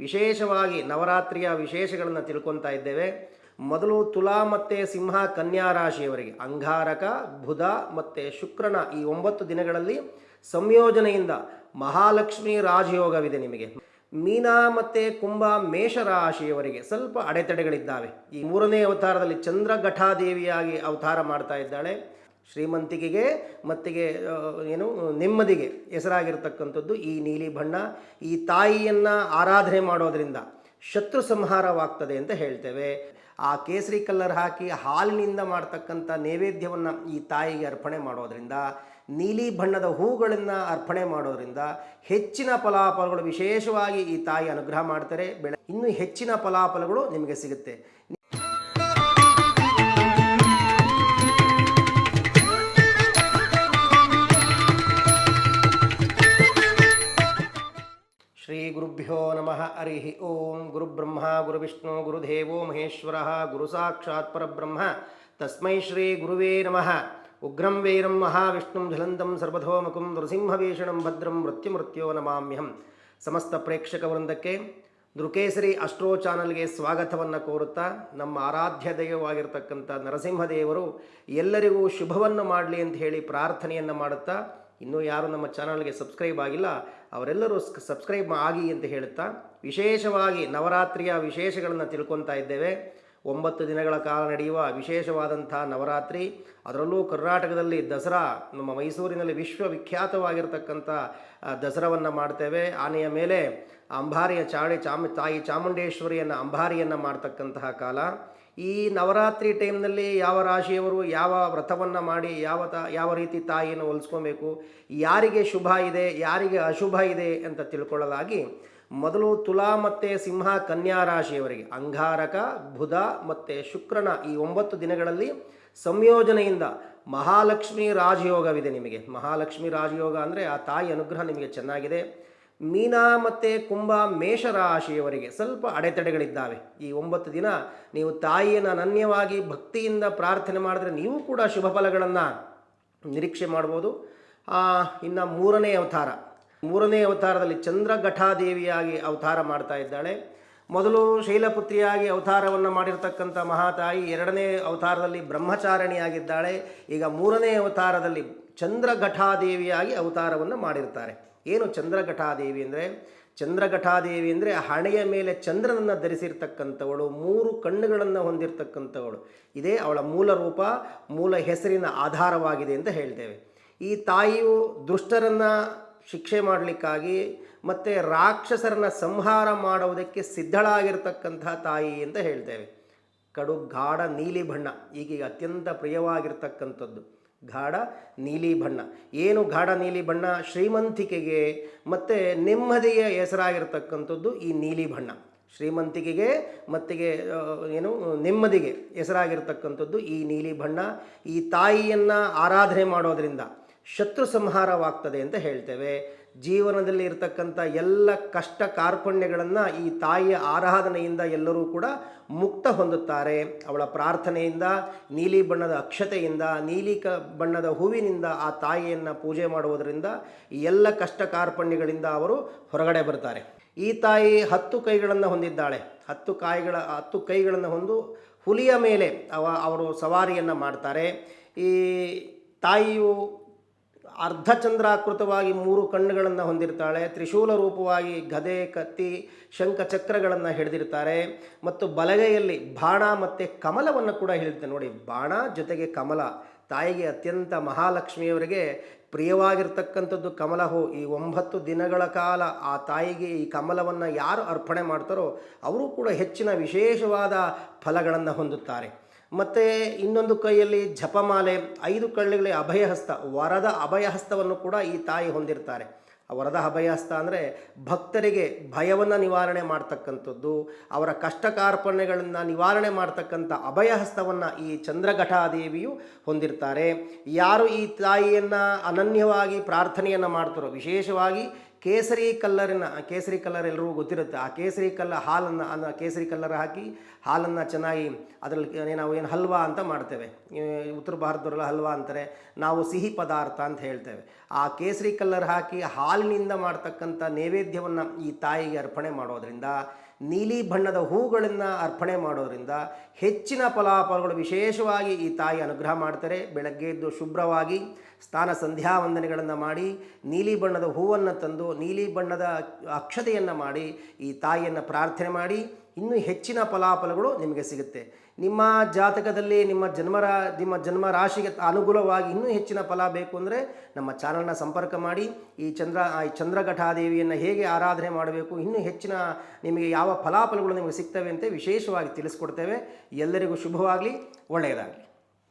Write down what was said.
ವಿಶೇಷವಾಗಿ ನವರಾತ್ರಿಯ ವಿಶೇಷಗಳನ್ನು ತಿಳ್ಕೊತಾ ಇದ್ದೇವೆ. ಮೊದಲು ತುಲಾ ಮತ್ತು ಸಿಂಹ ಕನ್ಯಾ ರಾಶಿಯವರಿಗೆ. ಅಂಗಾರಕ, ಬುಧ ಮತ್ತು ಶುಕ್ರನ ಈ ಒಂಬತ್ತು ದಿನಗಳಲ್ಲಿ ಸಂಯೋಜನೆಯಿಂದ ಮಹಾಲಕ್ಷ್ಮಿ ರಾಜಯೋಗವಿದೆ ನಿಮಗೆ. ಮೀನ ಮತ್ತು ಕುಂಭ ಮೇಷರಾಶಿಯವರಿಗೆ ಸ್ವಲ್ಪ ಅಡೆತಡೆಗಳಿದ್ದಾವೆ. ಈ ಮೂರನೇ ಅವತಾರದಲ್ಲಿ ಚಂದ್ರ ಘಟಾದೇವಿಯಾಗಿ ಅವತಾರ ಮಾಡ್ತಾ ಇದ್ದಾಳೆ. ಶ್ರೀಮಂತಿಕೆಗೆ ಮತ್ತಿಗೆ ಏನು, ನೆಮ್ಮದಿಗೆ ಹೆಸರಾಗಿರ್ತಕ್ಕಂಥದ್ದು ಈ ನೀಲಿ ಬಣ್ಣ. ಈ ತಾಯಿಯನ್ನು ಆರಾಧನೆ ಮಾಡೋದರಿಂದ ಶತ್ರು ಸಂಹಾರವಾಗ್ತದೆ ಅಂತ ಹೇಳ್ತೇವೆ. ಆ ಕೇಸರಿ ಕಲ್ಲರ್ ಹಾಕಿ ಹಾಲಿನಿಂದ ಮಾಡ್ತಕ್ಕಂಥ ನೈವೇದ್ಯವನ್ನು ಈ ತಾಯಿಗೆ ಅರ್ಪಣೆ ಮಾಡೋದರಿಂದ, ನೀಲಿ ಬಣ್ಣದ ಹೂಗಳನ್ನು ಅರ್ಪಣೆ ಮಾಡೋದರಿಂದ ಹೆಚ್ಚಿನ ಫಲಾಫಲಗಳು ವಿಶೇಷವಾಗಿ ಈ ತಾಯಿ ಅನುಗ್ರಹ ಮಾಡ್ತಾರೆ. ಬೆಳೆ, ಇನ್ನೂ ಹೆಚ್ಚಿನ ಫಲಾಫಲಗಳು ನಿಮಗೆ ಸಿಗುತ್ತೆ. ಗುರುಭ್ಯೋ ನಮಃ ಹರಿ ಓಂ ಗುರುಬ್ರಹ್ಮ ಗುರುವಿಷ್ಣು ಗುರುದೇವೋ ಮಹೇಶ್ವರ ಗುರುಸಾಕ್ಷಾತ್ ಪರಬ್ರಹ್ಮ ತಸ್ಮೈ ಶ್ರೀ ಗುರುವೇ ನಮಃ ಉಗ್ರಂ ವೈರಂ ಮಹಾವಿಷ್ಣುಂ ಜ್ವಲಂತಂ ಸರ್ವಧೋಮುಖಂ ನೃಸಿಂಹವೇಷಣಂ ಭದ್ರಂ ಮೃತ್ಯುಮೃತ್ಯೋ ನಮಾಮ್ಯಹಂ ಸಮಸ್ತ ಪ್ರೇಕ್ಷಕ ವೃಂದಕ್ಕೆ ದೃಕೇಸರಿ ಅಸ್ಟ್ರೋ ಚಾನಲ್ಗೆ ಸ್ವಾಗತವನ್ನು ಕೋರುತ್ತಾ ನಮ್ಮ ಆರಾಧ್ಯ ದೈವವಾಗಿರ್ತಕ್ಕಂಥ ನರಸಿಂಹದೇವರು ಎಲ್ಲರಿಗೂ ಶುಭವನ್ನು ಮಾಡಲಿ ಅಂತ ಹೇಳಿ ಪ್ರಾರ್ಥನೆಯನ್ನು ಮಾಡುತ್ತಾ ಇನ್ನೂ ಯಾರು ನಮ್ಮ ಚಾನಲ್ಗೆ ಸಬ್ಸ್ಕ್ರೈಬ್ ಆಗಿಲ್ಲ, ಅವರೆಲ್ಲರೂ ಸಬ್ಸ್ಕ್ರೈಬ್ ಆಗಿ ಅಂತ ಹೇಳುತ್ತಾ, ವಿಶೇಷವಾಗಿ ನವರಾತ್ರಿಯ ವಿಶೇಷಗಳನ್ನು ತಿಳ್ಕೊತಾ ಇದ್ದೇವೆ. ಒಂಬತ್ತು ದಿನಗಳ ಕಾಲ ನಡೆಯುವ ವಿಶೇಷವಾದಂಥ ನವರಾತ್ರಿ, ಅದರಲ್ಲೂ ಕರ್ನಾಟಕದಲ್ಲಿ ದಸರಾ, ನಮ್ಮ ಮೈಸೂರಿನಲ್ಲಿ ವಿಶ್ವವಿಖ್ಯಾತವಾಗಿರ್ತಕ್ಕಂಥ ದಸರಾವನ್ನು ಮಾಡ್ತೇವೆ. ಆನೆಯ ಮೇಲೆ ಅಂಬಾರಿಯ ಚಾಳಿ ಚಾಮ ತಾಯಿ ಚಾಮುಂಡೇಶ್ವರಿಯನ್ನು ಅಂಬಾರಿಯನ್ನು ಮಾಡ್ತಕ್ಕಂತಹ ಕಾಲ. ಈ ನವರಾತ್ರಿ ಟೈಮ್ನಲ್ಲಿ ಯಾವ ರಾಶಿಯವರು ಯಾವ ವ್ರತವನ್ನು ಮಾಡಿ ಯಾವ ತ, ಯಾವ ರೀತಿ ತಾಯಿಯನ್ನು ಹೊಲಿಸ್ಕೊಬೇಕು, ಯಾರಿಗೆ ಶುಭ ಇದೆ, ಯಾರಿಗೆ ಅಶುಭ ಇದೆ ಅಂತ ತಿಳ್ಕೊಳ್ಳಲಾಗಿ ಮೊದಲು ತುಲಾ ಮತ್ತು ಸಿಂಹ ಕನ್ಯಾ ರಾಶಿಯವರಿಗೆ ಅಂಗಾರಕ, ಬುಧ ಮತ್ತು ಶುಕ್ರನ ಈ ಒಂಬತ್ತು ದಿನಗಳಲ್ಲಿ ಸಂಯೋಜನೆಯಿಂದ ಮಹಾಲಕ್ಷ್ಮಿ ರಾಜಯೋಗವಿದೆ ನಿಮಗೆ. ಮಹಾಲಕ್ಷ್ಮಿ ರಾಜಯೋಗ ಅಂದರೆ ಆ ತಾಯಿ ಅನುಗ್ರಹ ನಿಮಗೆ ಚೆನ್ನಾಗಿದೆ. ಮೀನ ಮತ್ತು ಕುಂಭ ಮೇಷರಾಶಿಯವರಿಗೆ ಸ್ವಲ್ಪ ಅಡೆತಡೆಗಳಿದ್ದಾವೆ. ಈ ಒಂಬತ್ತು ದಿನ ನೀವು ತಾಯಿಯನ್ನು ಅನನ್ಯವಾಗಿ ಭಕ್ತಿಯಿಂದ ಪ್ರಾರ್ಥನೆ ಮಾಡಿದ್ರೆ ನೀವು ಕೂಡ ಶುಭ ಫಲಗಳನ್ನು ನಿರೀಕ್ಷೆ ಮಾಡ್ಬೋದು. ಇನ್ನು ಮೂರನೇ ಅವತಾರ. ಮೂರನೇ ಅವತಾರದಲ್ಲಿ ಚಂದ್ರ ಘಟಾದೇವಿಯಾಗಿ ಅವತಾರ ಮಾಡ್ತಾ ಇದ್ದಾಳೆ. ಮೊದಲು ಶೈಲಪುತ್ರಿಯಾಗಿ ಅವತಾರವನ್ನು ಮಾಡಿರತಕ್ಕಂಥ ಮಹಾತಾಯಿ ಎರಡನೇ ಅವತಾರದಲ್ಲಿ ಬ್ರಹ್ಮಚಾರಣಿಯಾಗಿದ್ದಾಳೆ. ಈಗ ಮೂರನೇ ಅವತಾರದಲ್ಲಿ ಚಂದ್ರ ಘಟಾದೇವಿಯಾಗಿ ಅವತಾರವನ್ನು ಮಾಡಿರ್ತಾರೆ. ಏನು ಚಂದ್ರಘಟಾದೇವಿ ಅಂದರೆ? ಚಂದ್ರಘಟಾದೇವಿ ಅಂದರೆ ಹಣೆಯ ಮೇಲೆ ಚಂದ್ರನನ್ನು ಧರಿಸಿರ್ತಕ್ಕಂಥವಳು, ಮೂರು ಕಣ್ಣುಗಳನ್ನು ಹೊಂದಿರತಕ್ಕಂಥವಳು. ಇದೇ ಅವಳ ಮೂಲ ರೂಪ, ಮೂಲ ಹೆಸರಿನ ಆಧಾರವಾಗಿದೆ ಅಂತ ಹೇಳ್ತೇವೆ. ಈ ತಾಯಿಯು ದುಷ್ಟರನ್ನು ಶಿಕ್ಷೆ ಮಾಡಲಿಕ್ಕಾಗಿ ಮತ್ತು ರಾಕ್ಷಸರನ್ನು ಸಂಹಾರ ಮಾಡುವುದಕ್ಕೆ ಸಿದ್ಧಳಾಗಿರ್ತಕ್ಕಂತಹ ತಾಯಿ ಅಂತ ಹೇಳ್ತೇವೆ. ಕಡು ಗಾಢ ನೀಲಿ ಬಣ್ಣ, ಈಗೀಗ ಅತ್ಯಂತ ಪ್ರಿಯವಾಗಿರ್ತಕ್ಕಂಥದ್ದು. ಗಾಢ ನೀಲಿ ಬಣ್ಣ. ಏನು ಗಾಢ ನೀಲಿ ಬಣ್ಣ? ಶ್ರೀಮಂತಿಕೆಗೆ. ಮತ್ತು ನೆಮ್ಮದಿಯ ಹೆಸರಾಗಿರ್ತಕ್ಕಂಥದ್ದು ಈ ನೀಲಿ ಬಣ್ಣ. ಶ್ರೀಮಂತಿಕೆಗೆ ಮತ್ತಿಗೆ ಏನು, ನೆಮ್ಮದಿಗೆ ಹೆಸರಾಗಿರ್ತಕ್ಕಂಥದ್ದು ಈ ನೀಲಿ ಬಣ್ಣ. ಈ ತಾಯಿಯನ್ನು ಆರಾಧನೆ ಮಾಡೋದರಿಂದ ಶತ್ರು ಸಂಹಾರವಾಗ್ತದೆ ಅಂತ ಹೇಳ್ತೇವೆ. ಜೀವನದಲ್ಲಿ ಇರತಕ್ಕಂಥ ಎಲ್ಲ ಕಷ್ಟ ಕಾರ್ಪಣ್ಯಗಳನ್ನು ಈ ತಾಯಿಯ ಆರಾಧನೆಯಿಂದ ಎಲ್ಲರೂ ಕೂಡ ಮುಕ್ತ ಹೊಂದುತ್ತಾರೆ. ಅವಳ ಪ್ರಾರ್ಥನೆಯಿಂದ, ನೀಲಿ ಬಣ್ಣದ ಅಕ್ಷತೆಯಿಂದ, ನೀಲಿ ಕ ಬಣ್ಣದ ಹೂವಿನಿಂದ ಆ ತಾಯಿಯನ್ನು ಪೂಜೆ ಮಾಡುವುದರಿಂದ ಈ ಎಲ್ಲ ಕಷ್ಟ ಕಾರ್ಪಣ್ಯಗಳಿಂದ ಅವರು ಹೊರಗಡೆ ಬರ್ತಾರೆ. ಈ ತಾಯಿ ಹತ್ತು ಕೈಗಳನ್ನು ಹೊಂದಿದ್ದಾಳೆ. ಹತ್ತು ಕಾಯಿಗಳ, ಹತ್ತು ಕೈಗಳನ್ನು ಹೊಂದು ಹುಲಿಯ ಮೇಲೆ ಅವ, ಅವರು ಸವಾರಿಯನ್ನು ಮಾಡ್ತಾರೆ. ಈ ತಾಯಿಯು ಅರ್ಧಚಂದ್ರಾಕೃತವಾಗಿ ಮೂರು ಕಣ್ಣುಗಳನ್ನು ಹೊಂದಿರ್ತಾಳೆ, ತ್ರಿಶೂಲ ರೂಪವಾಗಿ ಗದೆ, ಕತ್ತಿ, ಶಂಖ ಚಕ್ರಗಳನ್ನು ಹಿಡಿದಿರ್ತಾರೆ ಮತ್ತು ಬಲಗೈಯಲ್ಲಿ ಬಾಣ ಮತ್ತು ಕಮಲವನ್ನು ಕೂಡ ಹಿಡಿತಾರೆ ನೋಡಿ, ಬಾಣ ಜೊತೆಗೆ ಕಮಲ, ತಾಯಿಗೆ ಅತ್ಯಂತ ಮಹಾಲಕ್ಷ್ಮಿಯವರಿಗೆ ಪ್ರಿಯವಾಗಿರ್ತಕ್ಕಂಥದ್ದು ಕಮಲ ಹೂ. ಈ ಒಂಬತ್ತು ದಿನಗಳ ಕಾಲ ಆ ತಾಯಿಗೆ ಈ ಕಮಲವನ್ನು ಯಾರು ಅರ್ಪಣೆ ಮಾಡ್ತಾರೋ, ಅವರು ಕೂಡ ಹೆಚ್ಚಿನ ವಿಶೇಷವಾದ ಫಲಗಳನ್ನು ಹೊಂದುತ್ತಾರೆ. ಮತ್ತು ಇನ್ನೊಂದು ಕೈಯಲ್ಲಿ ಜಪಮಾಲೆ, ಐದು ಕಳ್ಳಿಗಳ ಅಭಯಹಸ್ತ, ವರದ ಅಭಯಹಸ್ತವನ್ನು ಕೂಡ ಈ ತಾಯಿ ಹೊಂದಿರ್ತಾರೆ. ವರದ ಅಭಯಹಸ್ತ ಅಂದರೆ ಭಕ್ತರಿಗೆ ಭಯವನ್ನು ನಿವಾರಣೆ ಮಾಡ್ತಕ್ಕಂಥದ್ದು, ಅವರ ಕಷ್ಟ ಕಾರ್ಪಣ್ಯಗಳನ್ನು ನಿವಾರಣೆ ಮಾಡ್ತಕ್ಕಂಥ ಅಭಯಹಸ್ತವನ್ನು ಈ ಚಂದ್ರಘಟಾದೇವಿಯು ಹೊಂದಿರ್ತಾರೆ. ಯಾರು ಈ ತಾಯಿಯನ್ನು ಅನನ್ಯವಾಗಿ ಪ್ರಾರ್ಥನೆಯನ್ನು ಮಾಡ್ತಾರೋ, ವಿಶೇಷವಾಗಿ ಕೇಸರಿ ಕಲ್ಲರಿನ, ಕೇಸರಿ ಕಲ್ಲರ್ ಎಲ್ಲರಿಗೂ ಗೊತ್ತಿರುತ್ತೆ. ಆ ಕೇಸರಿ ಕಲ್ಲ ಹಾಲನ್ನು ಅನ್ನ ಕೇಸರಿ ಕಲ್ಲರ್ ಹಾಕಿ ಹಾಲನ್ನು ಚೆನ್ನಾಗಿ ಅದರಲ್ಲಿ ನಾವು ಏನು ಹಲ್ವಾ ಅಂತ ಮಾಡ್ತೇವೆ. ಉತ್ತರ ಭಾರತದವರೆಲ್ಲ ಹಲ್ವಾ ಅಂತಾರೆ. ನಾವು ಸಿಹಿ ಪದಾರ್ಥ ಅಂತ ಹೇಳ್ತೇವೆ. ಆ ಕೇಸರಿ ಕಲ್ಲರ್ ಹಾಕಿ ಹಾಲಿನಿಂದ ಮಾಡ್ತಕ್ಕಂಥ ನೈವೇದ್ಯವನ್ನು ಈ ತಾಯಿಗೆ ಅರ್ಪಣೆ ಮಾಡೋದ್ರಿಂದ, ನೀಲಿ ಬಣ್ಣದ ಹೂಗಳನ್ನು ಅರ್ಪಣೆ ಮಾಡೋದ್ರಿಂದ ಹೆಚ್ಚಿನ ಫಲಾಫಲಗಳು ವಿಶೇಷವಾಗಿ ಈ ತಾಯಿ ಅನುಗ್ರಹ ಮಾಡ್ತಾರೆ. ಬೆಳಗ್ಗೆ ಎದ್ದು ಶುಭ್ರವಾಗಿ ಸ್ನಾನ ಸಂಧ್ಯಾ ವಂದನೆಗಳನ್ನು ಮಾಡಿ, ನೀಲಿ ಬಣ್ಣದ ಹೂವನ್ನು ತಂದು, ನೀಲಿ ಬಣ್ಣದ ಅಕ್ಷತೆಯನ್ನು ಮಾಡಿ, ಈ ತಾಯಿಯನ್ನು ಪ್ರಾರ್ಥನೆ ಮಾಡಿ, ಇನ್ನೂ ಹೆಚ್ಚಿನ ಫಲಾಫಲಗಳು ನಿಮಗೆ ಸಿಗುತ್ತೆ. ನಿಮ್ಮ ಜಾತಕದಲ್ಲಿ ನಿಮ್ಮ ಜನ್ಮರ, ನಿಮ್ಮ ಜನ್ಮ ರಾಶಿಗೆ ಅನುಗುಣವಾಗಿ ಇನ್ನೂ ಹೆಚ್ಚಿನ ಫಲ ಬೇಕು ಅಂದರೆ ನಮ್ಮ ಚಾನಲ್ನ ಸಂಪರ್ಕ ಮಾಡಿ. ಈ ಚಂದ್ರ ಈ ಚಂದ್ರಘಟಾದೇವಿಯನ್ನು ಹೇಗೆ ಆರಾಧನೆ ಮಾಡಬೇಕು, ಇನ್ನೂ ಹೆಚ್ಚಿನ ನಿಮಗೆ ಯಾವ ಫಲಾಫಲಗಳು ನಿಮಗೆ ಸಿಗ್ತವೆ ಅಂತ ವಿಶೇಷವಾಗಿ ತಿಳಿಸ್ಕೊಡ್ತೇವೆ. ಎಲ್ಲರಿಗೂ ಶುಭವಾಗಲಿ, ಒಳ್ಳೆಯದಾಗಲಿ.